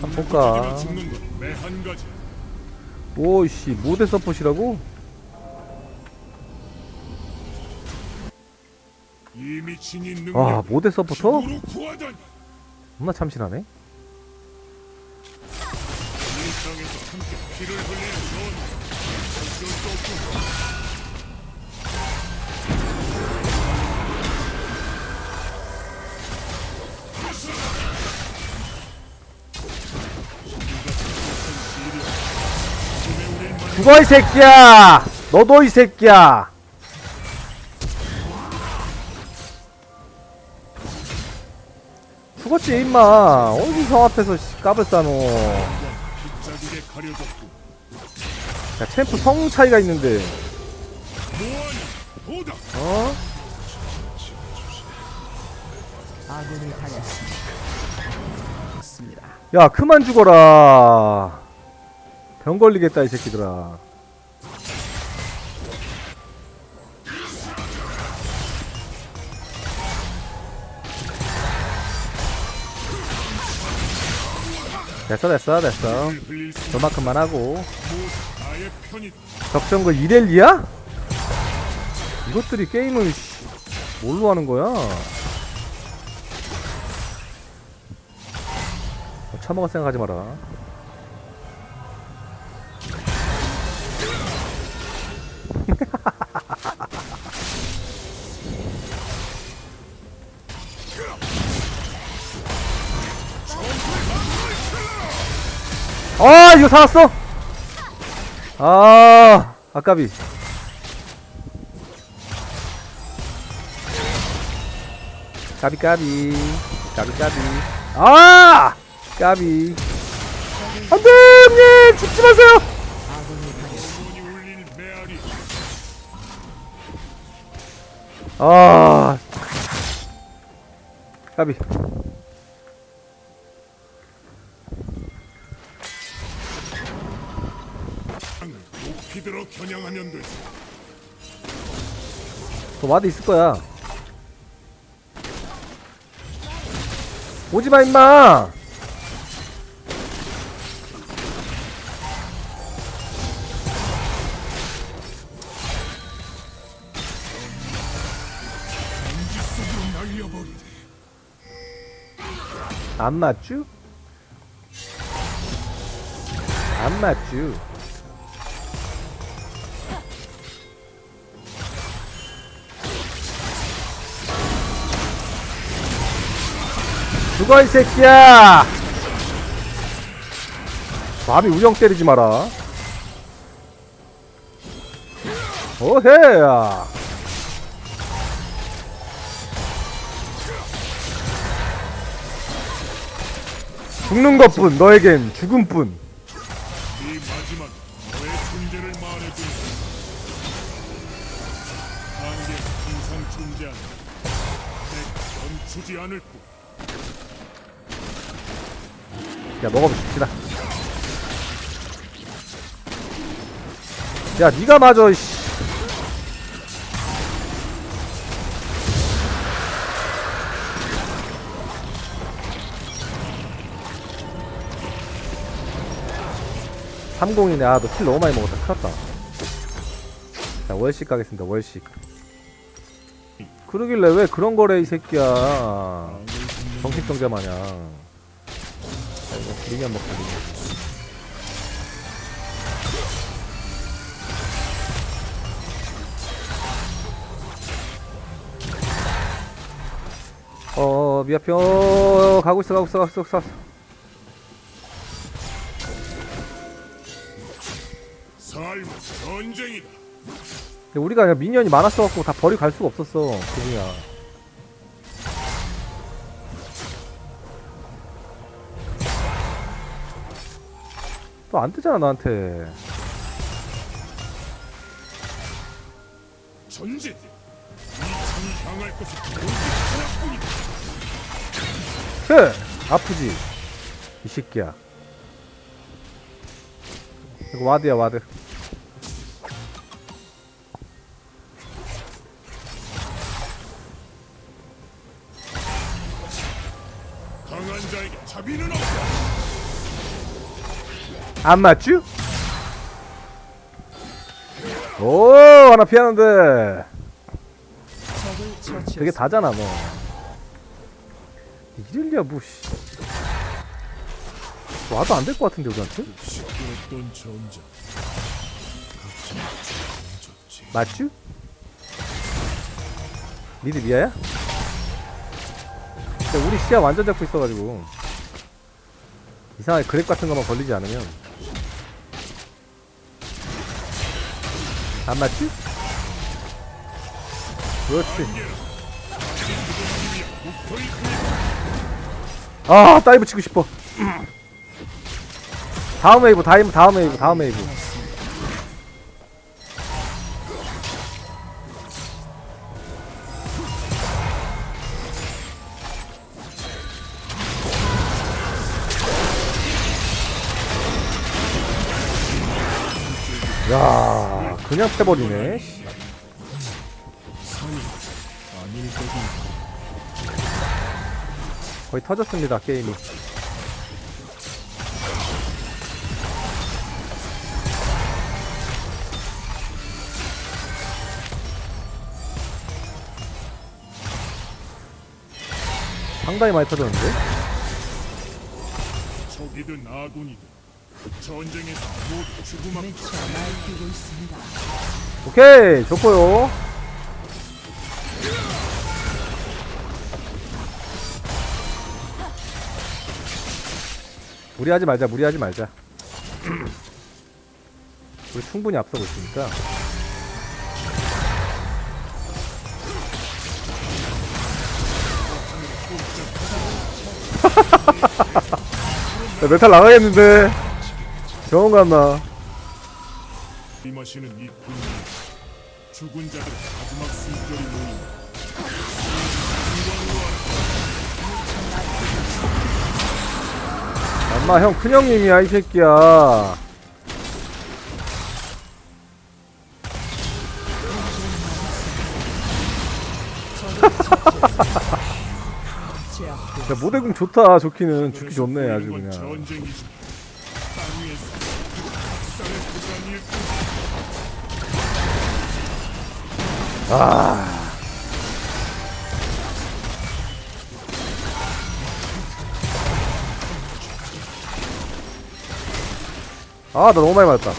한번 볼까 죽는 건매한 가지. 오이씨 모대 서폿이라고? 와 모대 서포터? 겁나 참신하네 죽어 이 새끼야. 너도 이 새끼야. 죽었지 임마. 어디 성 앞에서 씨, 까불 싸노. 야 챔프 성 차이가 있는데. 어? 야 그만 죽어라 병 걸리겠다 이 새끼들아 됐어 됐어 됐어 저만큼만 하고 적정거 이렐리야? 이것들이 게임을 씨, 뭘로 하는 거야? 처먹을 생각하지 마라. 아 이거 살았어? 아 아까비. 까비 까비. 까비 까비. 아 까비. 안돼 형님! 죽지 마세요! 아 까비 들어 겨냥하면 되지 저 와드 있을 거야 오지 마 임마 날려버리리 안 맞쥬? 안 맞쥬? 죽어 이 새끼야! 마비 우정 때리지 마라. 오해야. 죽는 것뿐 너에겐 죽음뿐. 않을 뿐 야 먹어봅시다. 야 니가 맞아 씨. 삼공이네. 아 너 킬 너무 많이 먹었다. 큰일났다. 자 월식 가겠습니다 월식. 그러길래 왜 그런 거래 이 새끼야? 정신병자 마냥 자 이거 미니언 먹자 미니언 어 미아표. 어, 가고 있어 가고 있어 가고 있어 가고 있어 삶은 전쟁이다. 근데 우리가 그냥 미니언이 많았어갖고 다 버리고 갈 수가 없었어 그중이야 또안 뜨잖아 나한테. 향할 그 아프지 이 새끼야. 이거 와드야 와드 안 맞쥬? 오 하나 피하는데 되게 다잖아 너 이럴리야 뭐씨 와도 안 될 것 같은데 우리한테? 맞쥬? 미드 미아야? 우리 시야 완전 잡고 있어가지고 이상하게 그랩 같은 것만 걸리지 않으면 안 맞지? 그렇지. 아 다이브 치고 싶어. 다음 웨이브 다음 다음 웨이브 다음 웨이브 그냥 패버리네. 거의 터졌습니다 게임이. 상당히 많이 터졌는데? 적이든 아군이든 전쟁에서 모두 죽음 앞에 오케이 좋고요. 무리하지 말자 무리하지 말자. 우리 충분히 앞서고 있으니까. 야, 메탈 나가겠는데 병원 갔나 이 마시는 이 군대 죽은 자들의 마지막 숨결이 모인다. 엄마 형 큰형님이야 이 새끼야 야 모대궁 좋다 좋기는 죽기 좋네 아주 건 그냥 전쟁이지. 아 아, 나 너무 많이 맞았다.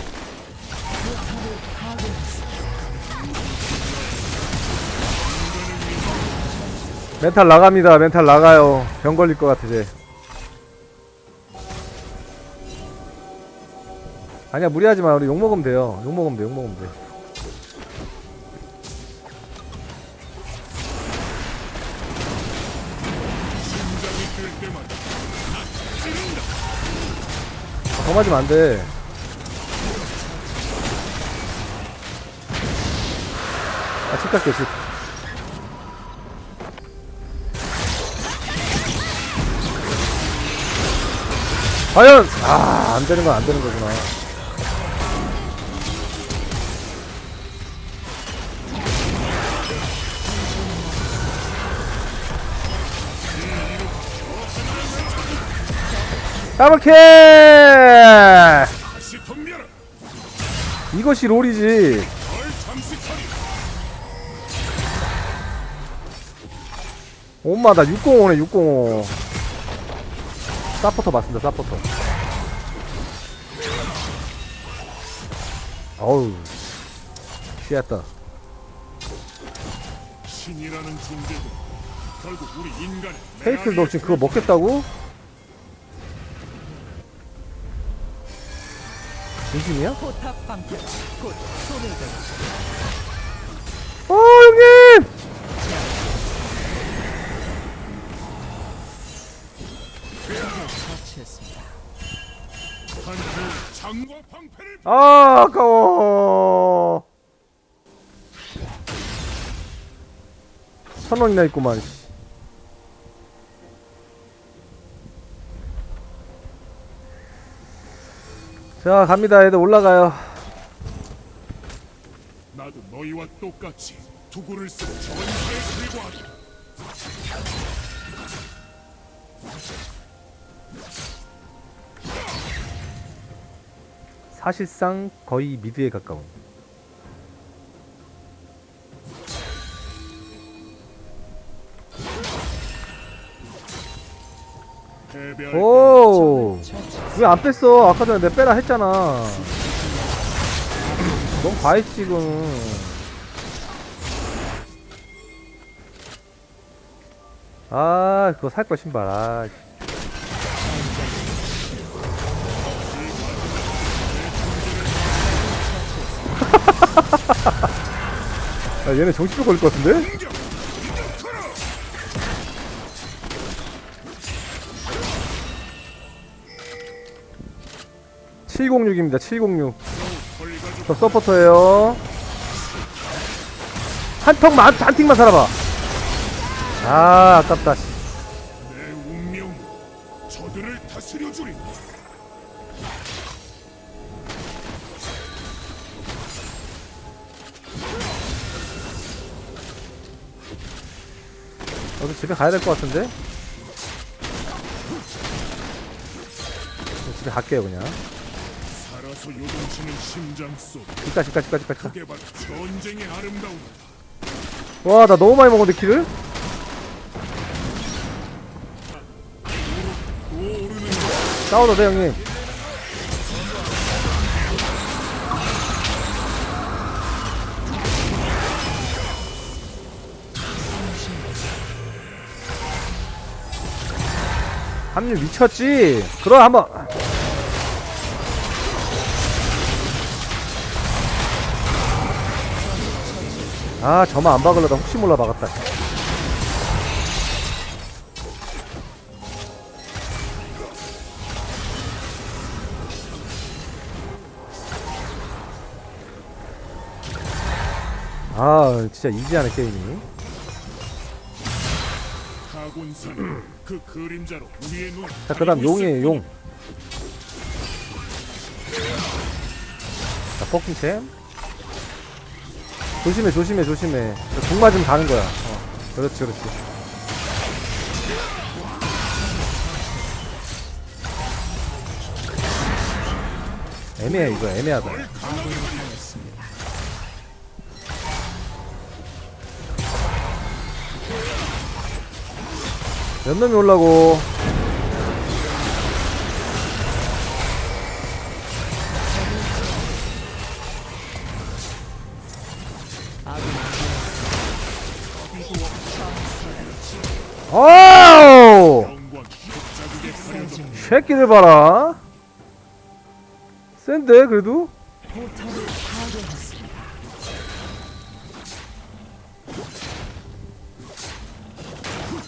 멘탈 나갑니다. 멘탈 나가요. 병 걸릴 것 같아, 쟤. 아니야, 무리하지 마. 우리 욕 먹으면 돼요. 욕 먹으면 돼, 욕 먹으면 돼. 더 맞으면 안 돼. 아, 집 갈게, 집. 과연! 아, 안 되는 건 안 되는 거구나. 더블킬! 이것이 롤이지. 엄마 나 605네 605 사포터 맞습니다 사포터 어우 쉬었다 신이라는 존재도 결국 우리 인간의 페이클 너 지금 그거 먹겠다고? 진심이야? 어 형님! 아 아까워 천 원이나 있구만 자 갑니다 애들 올라가요 나도 너희와 똑같이 투구를 쓰고 전사에 불과하다. 사실상 거의 미드에 가까운. 오! 왜 안 뺐어? 아까 전에 내가 빼라 했잖아. 너무 과했지, 지금. 아, 그거 살거 신발. 아, 씨. 아, 얘네 정신병 걸릴 것 같은데? 706입니다. 706. 헐가족 저 서포터예요. 한 턱만 한, 한 틱만 살아봐. 아 아깝다. 저들을 다스려 주리. 저도 집에 가야 될 것 같은데. 집에 갈게요 그냥. 살아서 요동치는 심장 속 집가 집가 집가 집가 집가. 그게 바로 전쟁의 아름다움. 와나 너무 많이 먹었는데? 오르는 것 싸워도 돼 형님. 합류 미쳤지? 그럼 한번 아 저만 안 박으려다 혹시 몰라 박았다 아 진짜 이지하네 게임이 타곤산 그 그림자로 우리의 눈. 자그 다음 용이에요 용 자, 퍼킹챔. 조심해, 조심해, 조심해. 공 맞으면 가는 거야. 어, 그렇지, 그렇지. 애매해, 이거 애매하다. 몇 놈이 올라고. 새끼들 봐라. 센데 그래도?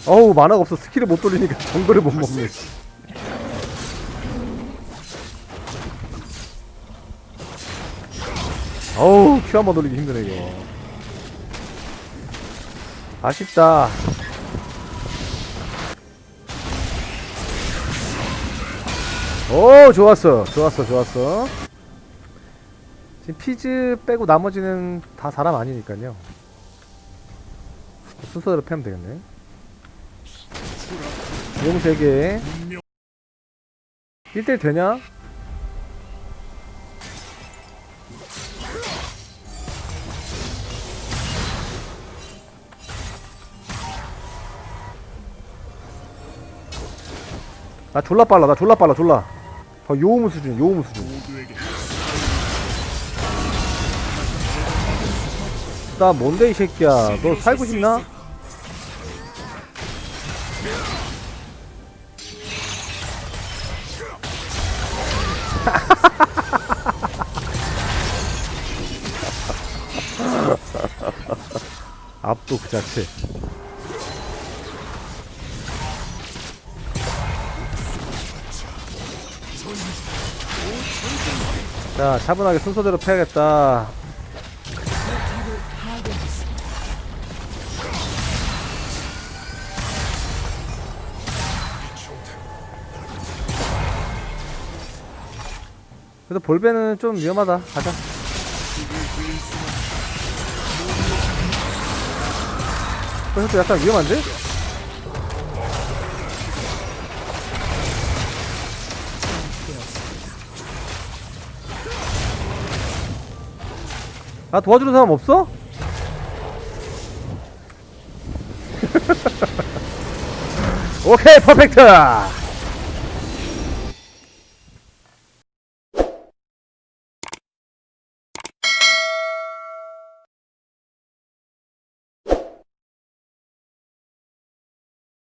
어우 만화가 없어 스킬을 못 돌리니까 정글을 못 먹네. 어우 큐 한 번 돌리기 힘드네 이거. 아쉽다. 오 좋았어 좋았어 좋았어. 지금 피즈 빼고 나머지는 다 사람 아니니까요. 순서대로 패면 되겠네. 용 3개 운명 1대1 되냐? 나 졸라 빨라 나 졸라 빨라 졸라 어, 요우무 수준 요우무 수준. 나 뭔데 이 새끼야? 너 살고 싶나? 압도 그 자체 자 차분하게 순서대로 패야겠다. 그래도 볼베는 좀 위험하다 가자 그래서 약간 위험한데? 나 도와주는 사람 없어? 오케이 퍼펙트